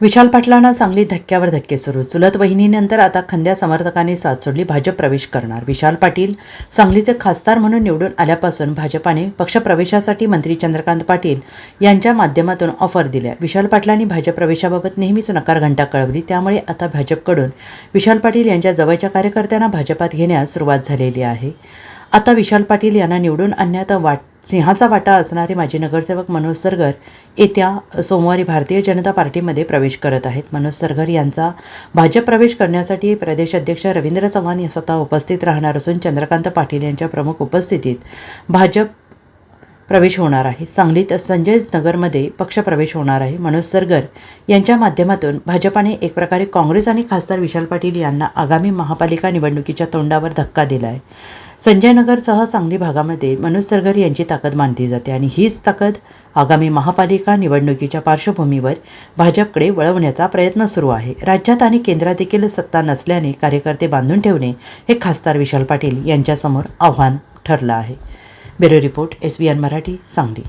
विशाल पाटलांना सांगली धक्क्यावर धक्के सुरू. चुलत वहिनीनंतर आता खंद्या समर्थकांनी साथ सोडली भाजप प्रवेश करणार. विशाल पाटील सांगलीचे खासदार म्हणून निवडून आल्यापासून भाजपाने पक्षप्रवेशासाठी मंत्री चंद्रकांत पाटील यांच्या माध्यमातून ऑफर दिल्या. विशाल पाटलांनी भाजप प्रवेशाबाबत नेहमीच नकार घंटा कळवली. त्यामुळे आता भाजपकडून विशाल पाटील यांच्या जवळच्या कार्यकर्त्यांना भाजपात घेण्यास सुरुवात झालेली आहे. आता विशाल पाटील यांना निवडून आणण्यात वाट सिंहाचा वाटा असणारे माजी नगरसेवक मनोज सरगर येत्या सोमवारी भारतीय जनता पार्टीमध्ये प्रवेश करत आहेत. मनोज सरगर यांचा भाजप प्रवेश करण्यासाठी प्रदेश अध्यक्ष रवींद्र चव्हाण हे स्वतः उपस्थित राहणार असून चंद्रकांत पाटील यांच्या प्रमुख उपस्थितीत भाजप प्रवेश होणार आहे. सांगलीत संजय नगरमध्ये पक्षप्रवेश होणार आहे. मनोज सरगर यांच्या माध्यमातून भाजपाने एक प्रकारे काँग्रेस आणि खासदार विशाल पाटील यांना आगामी महापालिका निवडणुकीच्या तोंडावर धक्का दिला आहे संजय नगरसह सांगली भागामध्ये मनोज सरगर यांची ताकद मानली जाते आणि हीच ताकद आगामी महापालिका निवडणुकीच्या पार्श्वभूमीवर भाजपकडे वळवण्याचा प्रयत्न सुरू आहे. राज्यात आणि केंद्रात देखील सत्ता नसल्याने कार्यकर्ते बांधून ठेवणे हे खासदार विशाल पाटील यांच्यासमोर आव्हान ठरलं आहे. Bureau report S B N Marathi Sangli.